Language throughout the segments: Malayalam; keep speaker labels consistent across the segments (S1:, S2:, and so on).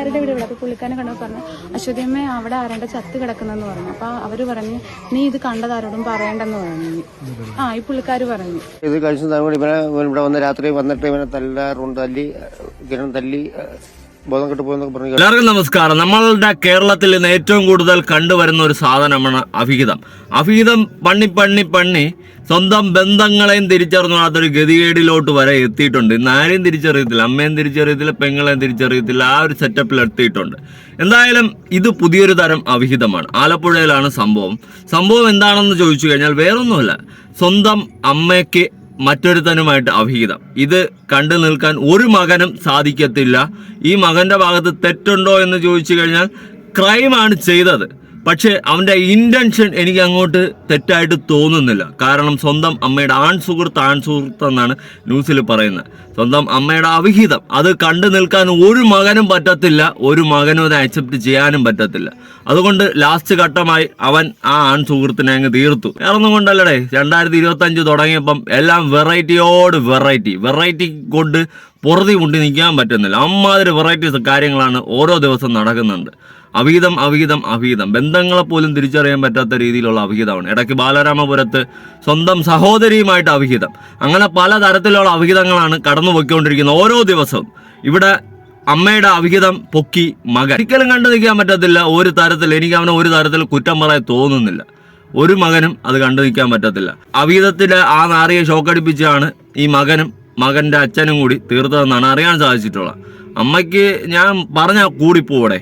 S1: പുള്ളിക്കാരുടെ വീട് ഇവിടെ. അപ്പൊ പുള്ളിക്കാരനെ പറഞ്ഞു അശ്വതിയമ്മ അവിടെ ആരാണ്ട് ചത്ത് കിടക്കുന്നെന്ന് പറഞ്ഞു. അപ്പൊ അവർ പറഞ്ഞു നീ ഇത് കണ്ടതാരോടും പറയണ്ടെന്ന് പറഞ്ഞു. ആ ഈ പുള്ളിക്കാര് പറഞ്ഞു.
S2: ഇത് കഴിച്ചു ഇവിടെ വന്ന് രാത്രി വന്നിട്ട് ഇവനെ തല്ലാറുണ്ട് തല്ലി കിരൺ തല്ലി
S3: എല്ലാവർക്കും നമസ്കാരം. നമ്മളുടെ കേരളത്തിൽ ഇന്ന് ഏറ്റവും കൂടുതൽ കണ്ടുവരുന്ന ഒരു സാധനമാണ് അഭിഹിതം. അഭിഹിതം പണ്ണി പണ്ണി പണ്ണി സ്വന്തം ബന്ധങ്ങളെയും തിരിച്ചറിഞ്ഞു അതൊരു ഗതികേടിലോട്ട് വരെ എത്തിയിട്ടുണ്ട്. ഇന്ന് ആരെയും തിരിച്ചറിയത്തില്ല? അമ്മയും തിരിച്ചറിയത്തില്ല പെങ്ങളെയും തിരിച്ചറിയത്തില്ല ആ ഒരു സെറ്റപ്പിൽ എത്തിയിട്ടുണ്ട്. എന്തായാലും ഇത് പുതിയൊരു തരം അവിഹിതമാണ് ആലപ്പുഴയിലാണ് സംഭവം. സംഭവം എന്താണെന്ന് ചോദിച്ചു കഴിഞ്ഞാൽ വേറൊന്നുമല്ല. സ്വന്തം അമ്മയ്ക്ക് മറ്റൊരുത്തനുമായിട്ട് അഭിഹിതം. ഇത് കണ്ടു നിൽക്കാൻ ഒരു മകനും സാധിക്കത്തില്ല. ഈ മകന്റെ ഭാഗത്ത് തെറ്റുണ്ടോ എന്ന് ചോദിച്ചു കഴിഞ്ഞാൽ ക്രൈമാണ് ചെയ്തത്. പക്ഷേ അവന്റെ ഇന്റൻഷൻ എനിക്ക് അങ്ങോട്ട് തെറ്റായിട്ട് തോന്നുന്നില്ല. കാരണം സ്വന്തം അമ്മയുടെ ആൺ സുഹൃത്ത് ആൺ സുഹൃത്ത് എന്നാണ് ന്യൂസിൽ പറയുന്നത്. സ്വന്തം അമ്മയുടെ അവിഹിതം. അത് കണ്ടു നിൽക്കാൻ ഒരു മകനും പറ്റത്തില്ല. ഒരു മകനും അത് അക്സെപ്റ്റ് ചെയ്യാനും പറ്റത്തില്ല. അതുകൊണ്ട് ലാസ്റ്റ് ഘട്ടമായി അവൻ ആ ആൺ സുഹൃത്തിനെ അങ്ങ് തീർത്തു. ഇറന്നുകൊണ്ടല്ലടേ കൊണ്ടല്ലേ രണ്ടായിരത്തി ഇരുപത്തി അഞ്ച് തുടങ്ങിയപ്പം എല്ലാം വെറൈറ്റിയോട് വെറൈറ്റി. വെറൈറ്റി കൊണ്ട് പുറതി മുട്ടി നിൽക്കാൻ പറ്റുന്നില്ല. അമ്മാതിരി വെറൈറ്റീസ് കാര്യങ്ങളാണ് ഓരോ ദിവസം നടക്കുന്നുണ്ട്. അവിഹിതം അവീതം അവീതം ബന്ധങ്ങളെ പോലും തിരിച്ചറിയാൻ പറ്റാത്ത രീതിയിലുള്ള അവിഹിതമാണ്. ഇടയ്ക്ക് ബാലരാമപുരത്ത് സ്വന്തം സഹോദരിയുമായിട്ട് അവിഹിതം. അങ്ങനെ പലതരത്തിലുള്ള അവിഹിതങ്ങളാണ് കടന്നു പോയിക്കൊണ്ടിരിക്കുന്നത് ഓരോ ദിവസവും. ഇവിടെ അമ്മയുടെ അവിഹിതം പൊക്കി മകൻ. ഒരിക്കലും കണ്ടു നിൽക്കാൻ പറ്റത്തില്ല ഒരു തരത്തിൽ. എനിക്ക് അവനെ ഒരു തരത്തിൽ കുറ്റം പറയാൻ തോന്നുന്നില്ല. ഒരു മകനും അത് കണ്ടു നിൽക്കാൻ പറ്റത്തില്ല. അവീതത്തിലെ ആ നാറിയെ ഷോക്കടിപ്പിച്ചാണ് ഈ മകനും മകന്റെ അച്ഛനും കൂടി തീർത്തതെന്നാണ് അറിയാൻ സാധിച്ചിട്ടുള്ളത്. അമ്മയ്ക്ക് ഞാൻ പറഞ്ഞ കൂടിപ്പോടെ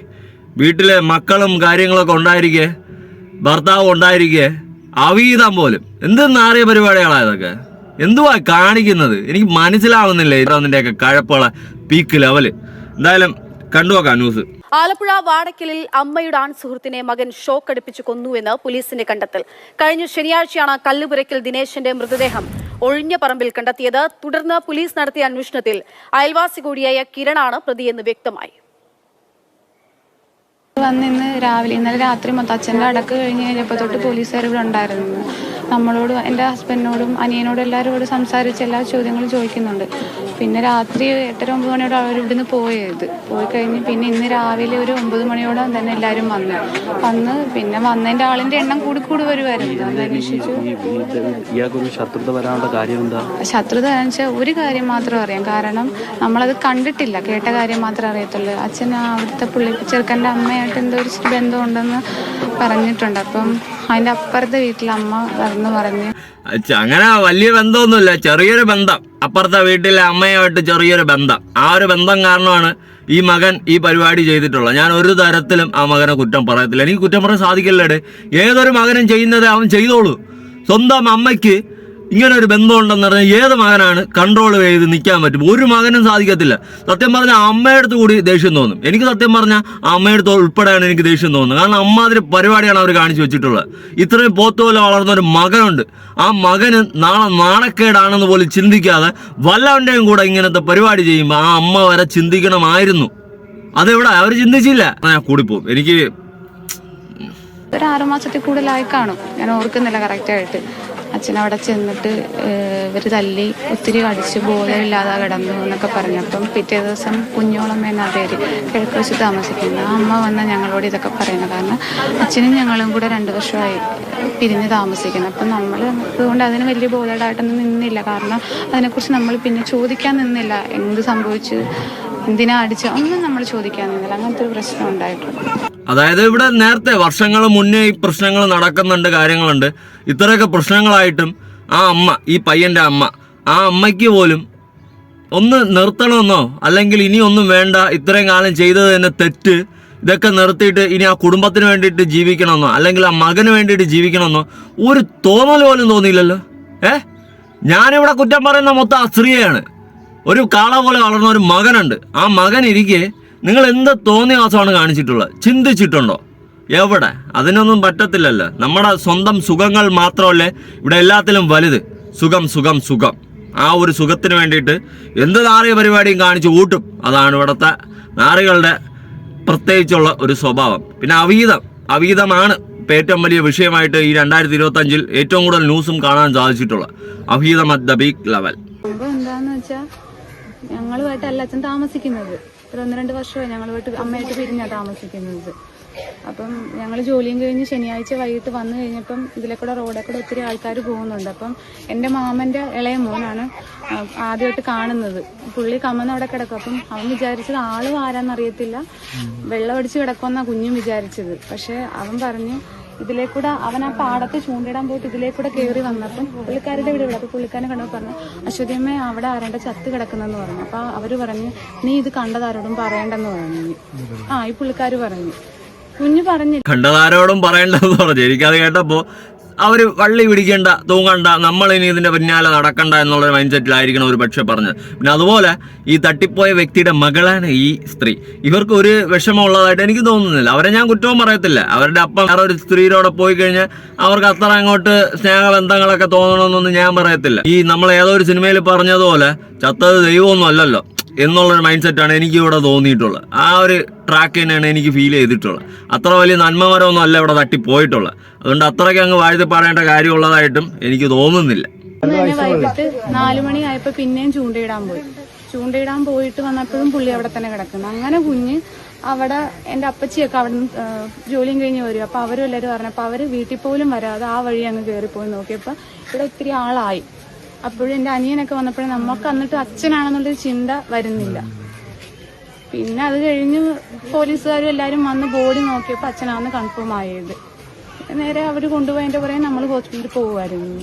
S3: വീട്ടിലെ മക്കളും കാര്യങ്ങളൊക്കെ ഉണ്ടായിരിക്കെ ഭർത്താവ് ഉണ്ടായിരിക്കെ അവീതം പോലും. എന്ത് നാറിയ പരിപാടികളാ ഇതൊക്കെ എന്തുവാ കാണിക്കുന്നത്? എനിക്ക് മനസ്സിലാവുന്നില്ല ഇതിന്റെയൊക്കെ കഴപ്പുള്ള പീക്ക് ലെവൽ എന്തായാലും കണ്ടുനോക്കാം ന്യൂസ്
S4: ആലപ്പുഴ വാടക്കലിൽ അമ്മയുടെ ആൺ സുഹൃത്തിനെ മകൻ അടുപ്പിച്ച് കൊന്നുവെന്ന് പോലീസിന്റെ കണ്ടെത്തൽ. കഴിഞ്ഞ ശനിയാഴ്ചയാണ് കല്ലുപുരയ്ക്കൽ ദിനേശന്റെ മൃതദേഹം ഒഴിഞ്ഞ പറമ്പിൽ കണ്ടെത്തിയത്. തുടർന്ന് പോലീസ് നടത്തിയ അന്വേഷണത്തിൽ അയൽവാസി കൂടിയായ കിരണാണ് പ്രതിയെന്ന് വ്യക്തമായി.
S1: വന്ന് ഇന്ന് രാവിലെ ഇന്നലെ രാത്രി മൊത്തം അച്ഛന്റെ അടക്ക് കഴിഞ്ഞ് കഴിഞ്ഞപ്പോൾ തൊട്ട് പോലീസുകാർ ഇവിടെ ഉണ്ടായിരുന്നു. നമ്മളോട് എന്റെ ഹസ്ബൻഡിനോടും അനിയനോടും എല്ലാവരോടും സംസാരിച്ച് എല്ലാ ചോദ്യങ്ങളും ചോദിക്കുന്നുണ്ട്. പിന്നെ രാത്രി എട്ടര ഒമ്പത് മണിയോടെ അവർ ഇവിടുന്ന് പോയത്. പോയി കഴിഞ്ഞ് പിന്നെ ഇന്ന് രാവിലെ ഒരു ഒമ്പത് മണിയോടെ തന്നെ എല്ലാവരും വന്നു. വന്ന് പിന്നെ വന്നതിന്റെ ആളിന്റെ എണ്ണം കൂടി കൂടി വരുമായിരുന്നു
S5: ശത്രുത വരാനുള്ള കാര്യം എന്താ?
S1: ശത്രുത എന്ന് വെച്ചാൽ ഒരു കാര്യം മാത്രം അറിയാം. കാരണം നമ്മളത് കണ്ടിട്ടില്ല. കേട്ട കാര്യം മാത്രമേ അറിയത്തുള്ളൂ. അച്ഛൻ അവിടുത്തെ പുള്ളി ചെറുക്കന്റെ അമ്മയായിട്ട് എന്തോ ഒരു ബന്ധം ഉണ്ടെന്ന് പറഞ്ഞിട്ടുണ്ട്. അപ്പം അതിന്റെ അപ്പുറത്തെ വീട്ടിൽ അമ്മ വന്ന് പറഞ്ഞു.
S3: അങ്ങനെ വലിയ ബന്ധമൊന്നുമില്ല. ചെറിയൊരു ബന്ധം. അപ്പുറത്തെ വീട്ടിലെ അമ്മയുമായിട്ട് ചെറിയൊരു ബന്ധം. ആ ഒരു ബന്ധം കാരണമാണ് ഈ മകൻ ഈ പരിപാടി ചെയ്തിട്ടുള്ളത്. ഞാൻ ഒരു തരത്തിലും ആ മകനെ കുറ്റം പറയത്തില്ല. എനിക്ക് കുറ്റം പറയാൻ സാധിക്കില്ലടേ? ഏതൊരു മകനും ചെയ്യുന്നത് അവൻ ചെയ്തോളൂ. സ്വന്തം അമ്മയ്ക്ക് ഇങ്ങനെ ഒരു ബന്ധമുണ്ടെന്ന് പറഞ്ഞാൽ ഏത് മകനാണ് കൺട്രോൾ ചെയ്ത് നിൽക്കാൻ പറ്റും? ഒരു മകനും സാധിക്കത്തില്ല. സത്യം പറഞ്ഞാൽ അമ്മയടുത്ത് കൂടി ദേഷ്യം തോന്നും. എനിക്ക് സത്യം പറഞ്ഞാൽ അമ്മയടുത്ത് ഉൾപ്പെടെയാണ് എനിക്ക് ദേഷ്യം തോന്നുന്നത്. കാരണം അമ്മാതിരി പരിപാടിയാണ് അവർ കാണിച്ചു വെച്ചിട്ടുള്ളത്. ഇത്രയും പോത്തുപോലെ വളർന്ന ഒരു മകനുണ്ട്. ആ മകന് നാളെ നാണക്കേടാണെന്ന് പോലും ചിന്തിക്കാതെ വല്ലവന്റെയും കൂടെ ഇങ്ങനത്തെ പരിപാടി ചെയ്യുമ്പോൾ ആ അമ്മ വരെ ചിന്തിക്കണമായിരുന്നു. അതെവിടെ? അവർ ചിന്തിച്ചില്ല. ഞാൻ കൂടിപ്പോകും എനിക്ക്
S1: ഒരു ആറുമാസത്തിൽ കൂടുതലായി കാണും. ഞാൻ ഓർക്കുന്നില്ല കറക്റ്റായിട്ട് അച്ഛൻ അവിടെ ചെന്നിട്ട് ഇവർ തല്ലി ഒത്തിരി കടിച്ച് ബോധമില്ലാതെ കിടന്നു എന്നൊക്കെ പറഞ്ഞു അപ്പം പിറ്റേ ദിവസം കുഞ്ഞോളമ്മ എന്ന പേര് കിഴക്ക് വെച്ച് താമസിക്കുന്നത് ആ അമ്മ വന്ന ഞങ്ങളോട് ഇതൊക്കെ പറയുന്നത് കാരണം അച്ഛനും ഞങ്ങളും കൂടെ രണ്ട് വർഷമായി പിരിഞ്ഞ് താമസിക്കുന്നത് അപ്പം നമ്മൾ അതുകൊണ്ട് അതിന് വലിയ ബോധമായിട്ടൊന്നും നിന്നില്ല. കാരണം അതിനെക്കുറിച്ച് നമ്മൾ പിന്നെ ചോദിക്കാൻ നിന്നില്ല. എന്ത് സംഭവിച്ചു? എന്തിനാ അടിച്ച ഒന്നും നമ്മൾ ചോദിക്കാൻ നിന്നില്ല. അങ്ങനത്തെ ഒരു പ്രശ്നം ഉണ്ടായിട്ടുണ്ട്.
S3: അതായത് ഇവിടെ നേരത്തെ വർഷങ്ങൾ മുന്നേ ഈ പ്രശ്നങ്ങൾ നടക്കുന്നുണ്ട് കാര്യങ്ങളുണ്ട്. ഇത്രയൊക്കെ പ്രശ്നങ്ങളായിട്ടും ആ അമ്മ ഈ പയ്യന്റെ അമ്മ ആ അമ്മയ്ക്ക് പോലും ഒന്ന് നിർത്തണമെന്നോ അല്ലെങ്കിൽ ഇനി ഒന്നും വേണ്ട ഇത്രയും കാലം ചെയ്തത് തന്നെ തെറ്റ് ഇതൊക്കെ നിർത്തിയിട്ട് ഇനി ആ കുടുംബത്തിന് വേണ്ടിയിട്ട് ജീവിക്കണമെന്നോ അല്ലെങ്കിൽ ആ മകന് വേണ്ടിയിട്ട് ജീവിക്കണമെന്നോ ഒരു തോന്നൽ പോലും തോന്നിയില്ലല്ലോ. ഏ? ഞാനിവിടെ കുറ്റം പറയുന്ന മൊത്തം ആ സ്ത്രീയാണ്. ഒരു കാള പോലെ വളർന്ന ഒരു മകനുണ്ട്. ആ മകൻ ഇരിക്കെ നിങ്ങൾ എന്ത് തോന്നിയാസമാണ് കാണിച്ചിട്ടുള്ളത്? ചിന്തിച്ചിട്ടുണ്ടോ? എവിടെ? അതിനൊന്നും പറ്റത്തില്ലല്ലോ. നമ്മുടെ സ്വന്തം സുഖങ്ങൾ മാത്രമല്ലേ ഇവിടെ എല്ലാത്തിലും വലുത്? സുഖം സുഖം സുഖം. ആ ഒരു സുഖത്തിന് വേണ്ടിയിട്ട് എന്ത് നാറിയ പരിപാടിയും കാണിച്ച് കൂട്ടും അതാണ് ഇവിടുത്തെ നാറികളുടെ പ്രത്യേകിച്ചുള്ള ഒരു സ്വഭാവം. പിന്നെ അവീതം. അവീതമാണ് ഇപ്പം ഏറ്റവും വലിയ വിഷയമായിട്ട് ഈ രണ്ടായിരത്തി ഇരുപത്തഞ്ചിൽ ഏറ്റവും കൂടുതൽ ന്യൂസും കാണാൻ സാധിച്ചിട്ടുള്ളത്. അവീതം അറ്റ് ദ ബീക്ക് ലെവൽ
S1: ഞങ്ങളുമായിട്ടല്ല അച്ഛൻ താമസിക്കുന്നത്. ഒരു ഒന്ന് രണ്ട് വർഷമായി ഞങ്ങളുമായിട്ട് അമ്മയായിട്ട് പിരിഞ്ഞാണ് താമസിക്കുന്നത്. അപ്പം ഞങ്ങൾ ജോലിയും കഴിഞ്ഞ് ശനിയാഴ്ച വൈകിട്ട് വന്നു കഴിഞ്ഞപ്പം ഇതിലെ കൂടെ കൂടെ ഒത്തിരി ആൾക്കാർ പോകുന്നുണ്ട്. അപ്പം എന്റെ മാമന്റെ ഇളയ മോനാണ് ആദ്യമായിട്ട് കാണുന്നത്. പുള്ളി കമ്മന്ന് അവിടെ കിടക്കും. അപ്പം അവൻ വിചാരിച്ചത് ആളും ആരാന്നറിയത്തില്ല. വെള്ളം അടിച്ച് കിടക്കുമെന്നാ കുഞ്ഞും വിചാരിച്ചത്. പക്ഷെ അവൻ പറഞ്ഞു ഇതിലേ കൂടെ അവൻ ആ പാടത്ത് ചൂണ്ടിടാൻ പോയിട്ട് ഇതിലേ കൂടെ കയറി വന്നപ്പം പുള്ളിക്കാരുടെ വീട് ഇവിടെ. അപ്പൊ പുള്ളിക്കാരനെ കണ്ടപ്പോൾ പറഞ്ഞു അശ്വതിയമ്മ അവിടെ ആരണ്ട ചത്ത് കിടക്കുന്നെന്ന് പറഞ്ഞു. അപ്പൊ അവർ പറഞ്ഞു നീ ഇത് കണ്ടതാരോടും പറയണ്ടെന്ന് പറഞ്ഞു. ആ ഈ പുള്ളിക്കാര് പറഞ്ഞു. കുഞ്ഞു പറഞ്ഞു
S3: കണ്ടതാരോടും പറയണ്ടെന്ന് പറഞ്ഞു. എനിക്കത് കേട്ടപ്പോൾ അവർ വള്ളി പിടിക്കേണ്ട തൂങ്ങണ്ട നമ്മൾ ഇനി ഇതിന്റെ പിന്നാലെ നടക്കണ്ട എന്നുള്ള മൈൻഡ് സെറ്റിലായിരിക്കണം ഒരു പക്ഷെ പറഞ്ഞത്. പിന്നെ അതുപോലെ ഈ തട്ടിപ്പോയ വ്യക്തിയുടെ മകളാണ് ഈ സ്ത്രീ. ഇവർക്ക് ഒരു വിഷമമുള്ളതായിട്ട് എനിക്ക് തോന്നുന്നില്ല. അവരെ ഞാൻ കുറ്റവും പറയത്തില്ല. അവരുടെ അപ്പം വേറെ ഒരു സ്ത്രീയോടെ പോയി കഴിഞ്ഞാൽ അവർക്ക് അത്ര അങ്ങോട്ട് സ്നേഹബന്ധങ്ങളൊക്കെ തോന്നണമെന്നൊന്നും ഞാൻ പറയത്തില്ല. ഈ നമ്മൾ ഏതോ ഒരു സിനിമയിൽ പറഞ്ഞതുപോലെ ചത്തത് ദൈവമൊന്നും അല്ലല്ലോ. എന്നുള്ളൊരു മൈൻഡ് സെറ്റാണ് എനിക്ക് ഇവിടെ തോന്നിയിട്ടുള്ളത്. ആ ഒരു ട്രാക്ക് തന്നെയാണ് എനിക്ക് ഫീൽ ചെയ്തിട്ടുള്ളത്. അത്ര വലിയ നന്മമരമൊന്നും അല്ല ഇവിടെ തട്ടിപ്പോയിട്ടുള്ളത് അതുകൊണ്ട് അത്രയ്ക്ക് അങ്ങ് വാഴ്ത്തി പറയേണ്ട കാര്യമുള്ളതായിട്ടും എനിക്ക് തോന്നുന്നില്ല.
S1: വൈകിട്ട് നാലു മണി ആയപ്പോ പിന്നെയും ചൂണ്ടയിടാൻ പോയി. ചൂണ്ടയിടാൻ പോയിട്ട് വന്നപ്പോഴും പുള്ളി അവിടെ തന്നെ കിടക്കുന്നു. അങ്ങനെ കുഞ്ഞ് അവിടെ എന്റെ അപ്പച്ചിയൊക്കെ അവിടെ നിന്ന് ജോലിയും കഴിഞ്ഞ് വരും. അപ്പൊ അവരും എല്ലാവരും പറഞ്ഞപ്പോ അവർ വീട്ടിൽ പോലും വരാതെ ആ വഴി അങ്ങ് കയറിപ്പോയി നോക്കിയപ്പോ ഇവിടെ ഒത്തിരി ആളായി. അപ്പോഴും എന്റെ അനിയനൊക്കെ വന്നപ്പോഴും നമുക്ക് എന്നിട്ട് അച്ഛനാണെന്നുള്ളൊരു ചിന്ത വരുന്നില്ല. പിന്നെ അത് കഴിഞ്ഞ് പോലീസുകാരും എല്ലാരും വന്ന് ബോഡി നോക്കിയപ്പോ അച്ഛനാണെന്ന് കൺഫേം ആയത്. നേരെ അവർ കൊണ്ടുപോയതിന്റെ പുറകെ നമ്മൾ ഹോസ്പിറ്റലിൽ പോകുമായിരുന്നു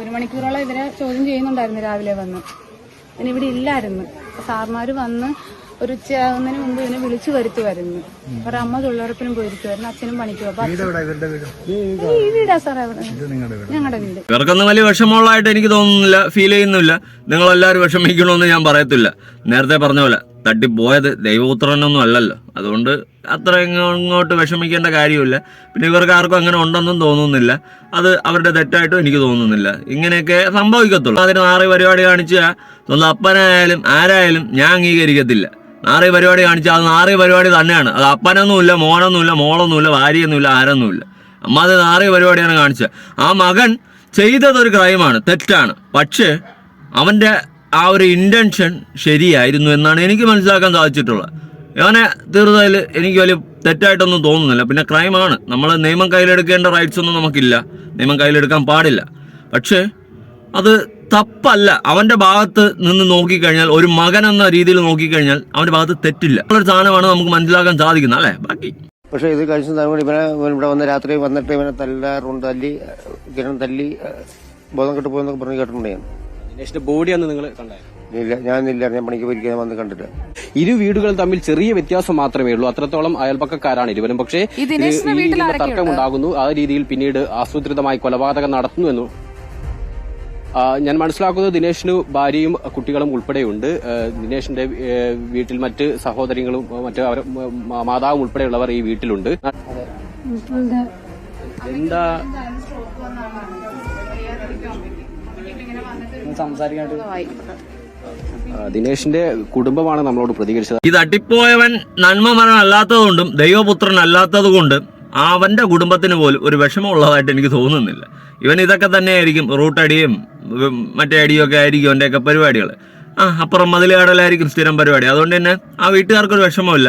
S1: ഒരു മണിക്കൂറോളം ഇവരെ ചോദ്യം ചെയ്യുന്നുണ്ടായിരുന്നു രാവിലെ വന്ന്. പിന്നെ ഇവിടെ ഇല്ലായിരുന്നു. സാർമാര് വന്ന് ഒരു ഉച്ചയാകുന്നതിന് മുമ്പ് ഇതിനെ വിളിച്ചു വരുത്തുമായിരുന്നു. അവരുടെ അമ്മ തൊഴിലുറപ്പിനും പോയിരിക്കുമായിരുന്നു അച്ഛനും പണിക്കും ഈ വീടാ സാറേ അവിടെ ഞങ്ങളുടെ വീട്.
S3: ഇവർക്കൊന്നും വലിയ വിഷമമുള്ളതായിട്ട് എനിക്ക് തോന്നുന്നില്ല ഫീൽ ചെയ്യുന്നില്ല. നിങ്ങൾ എല്ലാവരും വിഷമിക്കണമെന്ന് ഞാൻ പറയത്തില്ല. നേരത്തെ പറഞ്ഞ പോലെ തട്ടിപ്പോയത് ദൈവപുത്രനൊന്നും അല്ലല്ലോ. അതുകൊണ്ട് അത്ര ഇങ്ങോ- ഇങ്ങോട്ട് വിഷമിക്കേണ്ട കാര്യമില്ല. പിന്നെ ഇവർക്ക് ആർക്കും അങ്ങനെ ഉണ്ടെന്നും തോന്നുന്നില്ല. അത് അവരുടെ തെറ്റായിട്ടും എനിക്ക് തോന്നുന്നില്ല. ഇങ്ങനെയൊക്കെ സംഭവിക്കത്തുള്ളൂ. അതിന് മാറി പരിപാടി കാണിച്ച സ്വന്തം അപ്പനായാലും ആരായാലും ഞാൻ അംഗീകരിക്കത്തില്ല. നാറി പരിപാടി കാണിച്ചാൽ അത് നാറി പരിപാടി തന്നെയാണ്. അത് അപ്പനൊന്നുമില്ല മോനൊന്നുമില്ല മോളൊന്നുമില്ല ഭാര്യയൊന്നുമില്ല ആരൊന്നുമില്ല. അമ്മ അത് നാറി പരിപാടിയാണ് കാണിച്ചത്. ആ മകൻ ചെയ്തതൊരു ക്രൈമാണ് തെറ്റാണ്. പക്ഷേ അവന്റെ ആ ഒരു ഇന്റൻഷൻ ശരിയായിരുന്നു എന്നാണ് എനിക്ക് മനസ്സിലാക്കാൻ സാധിച്ചിട്ടുള്ളത്. അവനെ തീർച്ചയായും എനിക്ക് വലിയ തെറ്റായിട്ടൊന്നും തോന്നുന്നില്ല. പിന്നെ ക്രൈമാണ്. നമ്മൾ നിയമം കയ്യിലെടുക്കേണ്ട റൈറ്റ്സ് ഒന്നും നമുക്കില്ല. നിയമം കയ്യിലെടുക്കാൻ പാടില്ല. പക്ഷേ അത് തപ്പല്ല. അവന്റെ ഭാഗത്ത് നിന്ന് നോക്കിക്കഴിഞ്ഞാൽ ഒരു മകൻ എന്ന രീതിയിൽ നോക്കിക്കഴിഞ്ഞാൽ അവന്റെ ഭാഗത്ത് തെറ്റില്ല. ഒരു സാധനമാണ് നമുക്ക് മനസ്സിലാക്കാൻ സാധിക്കുന്നത് അല്ലേ? ബാക്കി.
S2: പക്ഷെ ഇത് കഴിച്ച സമയം ഇവനെ ഇവിടെ വന്ന് രാത്രി വന്നിട്ട് ഇവനെ തല്ലാറുണ്ട് തല്ലി കിരൺ തല്ലി ബോധം കെട്ട് പോയെന്നൊക്കെ പറഞ്ഞ് കേട്ടിട്ടുണ്ട് ഞാൻ.
S5: ബോഡി അന്ന് നിങ്ങൾ കണ്ടായിരുന്നു.
S2: ഇല്ല ഞാനില്ല. ഞാൻ പണിക്ക് പോയിരിക്കാൻ വന്ന് കണ്ടിട്ട്.
S5: ഇരു വീടുകൾ തമ്മിൽ ചെറിയ വ്യത്യാസം മാത്രമേ ഉള്ളൂ. അത്രത്തോളം അയൽപക്കക്കാരാണ് ഇരുവരും. പക്ഷേ തർക്കമുണ്ടാകുന്നു. ആ രീതിയിൽ പിന്നീട് ആസൂത്രിതമായി കൊലപാതകം നടത്തുന്നു എന്നു ഞാൻ മനസ്സിലാക്കുന്നത് ദിനേശിന് ഭാര്യയും കുട്ടികളും ഉൾപ്പെടെയുണ്ട്. ദിനേശിന്റെ വീട്ടിൽ മറ്റ് സഹോദരങ്ങളും മറ്റ് അവർ മാതാവും ഉൾപ്പെടെയുള്ളവർ ഈ വീട്ടിലുണ്ട്. എന്താ? ദിനേശിന്റെ കുടുംബമാണ് നമ്മളോട് പ്രതികരിച്ചത്.
S3: ഈ തട്ടിപ്പോയവൻ നന്മമരൻ അല്ലാത്തതുകൊണ്ടും ദൈവപുത്രൻ അല്ലാത്തതുകൊണ്ടും അവന്റെ കുടുംബത്തിന് പോലും ഒരു വിഷമമുള്ളതായിട്ട് എനിക്ക് തോന്നുന്നില്ല. ഇവൻ ഇതൊക്കെ തന്നെയായിരിക്കും റൂട്ട് അടിയും മറ്റേ അടിയും ഒക്കെ ആയിരിക്കും അവന്റെയൊക്കെ പരിപാടികൾ ആ അപ്പുറം മതിലുകാടലായിരിക്കും സ്ഥിരം പരിപാടി. അതുകൊണ്ട് തന്നെ ആ വീട്ടുകാർക്കൊരു വിഷമമില്ല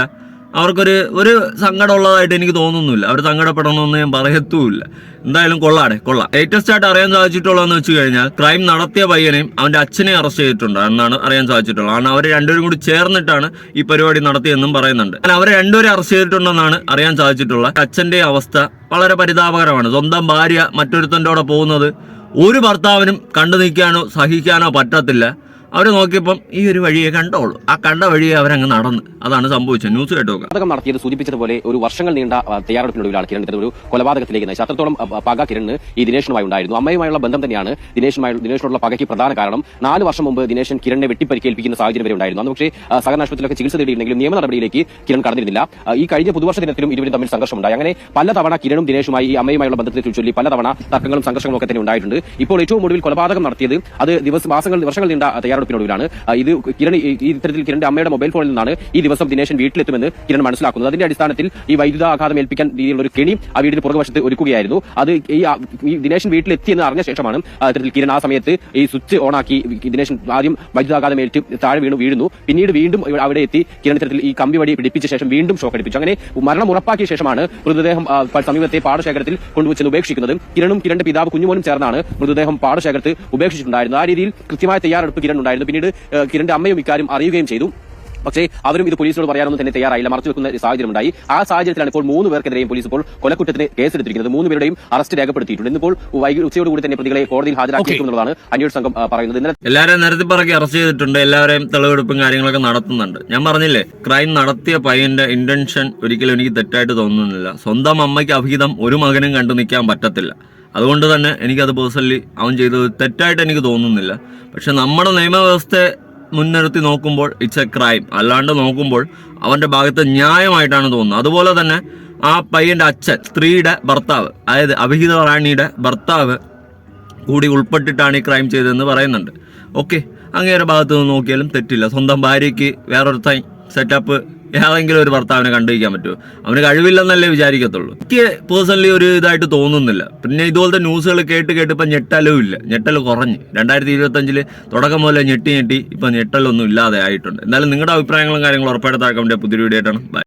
S3: അവർക്കൊരു ഒരു സങ്കടം ഉള്ളതായിട്ട് എനിക്ക് തോന്നുന്നില്ല. അവർ സങ്കടപ്പെടണമെന്ന് ഞാൻ പറയത്തുമില്ല. എന്തായാലും കൊള്ളാടെ കൊള്ളാം. ലേറ്റസ്റ്റ് ആയിട്ട് അറിയാൻ സാധിച്ചിട്ടുള്ളതെന്ന് വെച്ച് കഴിഞ്ഞാൽ ക്രൈം നടത്തിയ പയ്യനെയും അവന്റെ അച്ഛനെയും അറസ്റ്റ് ചെയ്തിട്ടുണ്ട് എന്നാണ് അറിയാൻ സാധിച്ചിട്ടുള്ളത്. കാരണം അവർ രണ്ടുപേരും കൂടി ചേർന്നിട്ടാണ് ഈ പരിപാടി നടത്തിയെന്നും പറയുന്നുണ്ട്. അവരെ രണ്ടുപേരും അറസ്റ്റ് ചെയ്തിട്ടുണ്ടെന്നാണ് അറിയാൻ സാധിച്ചിട്ടുള്ളത്. അച്ഛന്റെ അവസ്ഥ വളരെ പരിതാപകരമാണ്. സ്വന്തം ഭാര്യ മറ്റൊരുത്തന്റെ കൂടെ പോകുന്നത് ഒരു ഭർത്താവിനും കണ്ടു നിൽക്കാനോ സഹിക്കാനോ പറ്റത്തില്ല. അവർ നോക്കിയപ്പം ഈ ഒരു വഴിയെ കണ്ടോളൂ. ആ കണ്ട വഴിയെ അവരങ്ങ് നടന്ന്. അതാണ് സംഭവിച്ചത്. ന്യൂസ് കേട്ടോ
S5: കൊലപാതകം നടത്തിയത് സൂചിപ്പിച്ചതുപോലെ ഒരു വർഷങ്ങൾ നീണ്ട തയ്യാറെടുപ്പിനുള്ള കിരൺ ഇത്തരം ഒരു കൊലപാതകത്തിലേക്ക് നയിച്ചത്. അത്രത്തോളം പക കിരണ് ഈ ദിനേശനുമായി ഉണ്ടായിരുന്നു. അമ്മയുമായുള്ള ബന്ധം തന്നെയാണ് ദിനേശുമായി ദിനേശിനോടുള്ള പകയ്ക്ക് പ്രധാന കാരണം. നാല് വർഷം മുമ്പ് ദിനേശൻ കിരണിനെ വെട്ടിപ്പരിക്കേൽപ്പിക്കുന്ന സാഹചര്യം വരെ ഉണ്ടായിരുന്നു. അന്ന് പക്ഷേ സഹനാശുപത്രിയിലൊക്കെ ചികിത്സ തേടിയിരുന്നെങ്കിലും നിയമ നടപടിയിലേക്ക് കിരൺ കടന്നിരുന്നില്ല. ഈ കഴിഞ്ഞ പുതുവർഷ ദിനത്തിലും ഇരുവരും തമ്മിൽ സംഘർഷമുണ്ടായി. അങ്ങനെ പലതവണ കിരണും ദിനേശുമായി ഈ അമ്മയുമായുള്ള ബന്ധത്തെ ചൊല്ലി പലതവണ തർക്കങ്ങളും സംഘർഷങ്ങളും ഒക്കെ തന്നെ ഉണ്ടായിട്ടുണ്ട്. ഇപ്പോൾ ഏറ്റവും ഒടുവിൽ കൊലപാതകം നടത്തിയത് അത് ദിവസം മാസങ്ങൾ വർഷങ്ങൾ നീണ്ട തയ്യാറെടുപ്പ് തയ്യാറെടുപ്പിനൊടുവിലാണ് ഇത് കിരൺ ഇത്തരത്തിൽ കിരണിന്റെ അമ്മയുടെ മൊബൈൽ ഫോണിൽ നിന്നാണ് ഈ ദിവസം ദിനേശൻ വീട്ടിലെത്തുമെന്ന് കിരൺ മനസ്സിലാക്കുന്നത്. അതിന്റെ അടിസ്ഥാനത്തിൽ ഈ വൈദ്യുത ആഘാതം ഏൽപ്പിക്കാൻ രീതിയിലുള്ള ഒരു കെണി ആ വീടിന് പുറകുവശത്ത് ഒരുക്കുകയായിരുന്നു. അത് ഈ ദിനേശൻ വീട്ടിലെത്തി എന്ന് അറിഞ്ഞ ശേഷമാണ് ഇത്തരത്തിൽ കിരൺ ആ സമയത്ത് ഈ സ്വിച്ച് ഓണാക്കി ദിനേശൻ ആദ്യം വൈദ്യുതാഘാതം ഏറ്റ് താഴെ വീണു വീഴുന്നു. പിന്നീട് വീണ്ടും അവിടെ എത്തി കിരൺ ഇത്തരത്തിൽ ഈ കമ്പി വടി പിടിപ്പിച്ച ശേഷം വീണ്ടും ഷോക്ക് അടിപ്പിച്ചു. അങ്ങനെ മരണം ഉറപ്പാക്കിയ ശേഷമാണ് മൃതദേഹം സമീപത്തെ പാടശേഖരത്തിൽ കൊണ്ടുവച്ചെന്ന് ഉപേക്ഷിക്കുന്നത്. കിരണും കിരണിന്റെ പിതാവ് കുഞ്ഞുമോനും ചേർന്നാണ് മൃതദേഹം പാടശേഖരത്ത് ഉപേക്ഷിച്ചിട്ടുണ്ടായിരുന്നത്. ആ രീതിയിൽ കൃത്യമായ തയ്യാറെടുപ്പ് കിരൺ ഉണ്ടായിരുന്നു. പിന്നീട് കിരണിന്റെ അമ്മയും ഇക്കാര്യം അറിയുകയും ചെയ്തു. പക്ഷേ അവരും ഇത് പോലീസിനോട് പറയാനൊന്നും തന്നെ തയ്യാറായില്ല. മറച്ചു വെക്കുന്ന ഒരു സാഹചര്യം ഉണ്ടായി ആ സാഹചര്യത്തിലാണ് ഇപ്പോൾ മൂന്ന് പേർക്കെതിരെയും പോലീസ് ഇപ്പോൾ കൊലക്കുറ്റത്തിന് കേസെടുത്തിരിക്കുന്നത്. മൂന്ന് പേരുടെയും അറസ്റ്റ് രേഖപ്പെടുത്തിയിട്ടുണ്ട്. ഇന്നിപ്പോൾ വൈകി ഉച്ചയോടുകൂടി തന്നെ പ്രതികളെ കോടതിയിൽ ഹാജരാക്കിയിട്ടുള്ളതാണ് അന്വേഷണ സംഘം പറയുന്നത്.
S3: എല്ലാവരും നിരത്തി പറക്കി അറസ്റ്റ് ചെയ്തിട്ടുണ്ട്. എല്ലാവരെയും തെളിവെടുപ്പും കാര്യങ്ങളൊക്കെ നടത്തുന്നുണ്ട്. ഞാൻ പറഞ്ഞില്ലേ ക്രൈം നടത്തിയ പയ്യന്റെ ഇന്റൻഷൻ ഒരിക്കലും എനിക്ക് തെറ്റായിട്ട് തോന്നുന്നില്ല. സ്വന്തം അമ്മയ്ക്ക് അഭിഹിതം ഒരു മകനും കണ്ടു നിൽക്കാൻ പറ്റത്തില്ല. അതുകൊണ്ട് തന്നെ എനിക്കത് പേഴ്സണലി അവൻ ചെയ്തത് തെറ്റായിട്ട് എനിക്ക് തോന്നുന്നില്ല. പക്ഷെ നമ്മുടെ നിയമവ്യവസ്ഥയെ മുൻനിർത്തി നോക്കുമ്പോൾ ഇറ്റ്സ് എ ക്രൈം അല്ലാണ്ട് നോക്കുമ്പോൾ അവന്റെ ഭാഗത്ത് ന്യായമായിട്ടാണ് തോന്നുന്നത്. അതുപോലെ തന്നെ ആ പയ്യന്റെ അച്ഛൻ സ്ത്രീയുടെ ഭർത്താവ് അതായത് അഭിഹിത റാണിയുടെ ഭർത്താവ് കൂടി ഉൾപ്പെട്ടിട്ടാണ് ഈ ക്രൈം ചെയ്തതെന്ന് പറയുന്നുണ്ട്. ഓക്കെ അങ്ങേരെ ഭാഗത്ത് നിന്ന് നോക്കിയാലും തെറ്റില്ല. സ്വന്തം ഭാര്യയ്ക്ക് വേറൊരു തൈ സെറ്റപ്പ് ഏതെങ്കിലും ഒരു ഭർത്താവിനെ കണ്ടുപിടിക്കാൻ പറ്റുമോ? അവന് കഴിവില്ലെന്നല്ലേ വിചാരിക്കത്തുള്ളൂ. എനിക്ക് പേഴ്സണലി ഒരു ഇതായിട്ട് തോന്നുന്നില്ല. പിന്നെ ഇതുപോലത്തെ ന്യൂസുകൾ കേട്ട് കേട്ട് ഇപ്പം ഞെട്ടലും ഇല്ല. ഞെട്ടൽ കുറഞ്ഞ്. രണ്ടായിരത്തി ഇരുപത്തഞ്ചിൽ തുടക്കം മുതലേ ഞെട്ടി ഞെട്ടി ഇപ്പം ഞെട്ടലൊന്നും ഇല്ലാതെ ആയിട്ടുണ്ട്. എന്നാലും നിങ്ങളുടെ അഭിപ്രായങ്ങളും കാര്യങ്ങളും ഉറപ്പായിട്ട് താക്കാൻ വേണ്ടി പുതിയ വീഡിയോ ആയിട്ടാണ്. ബൈ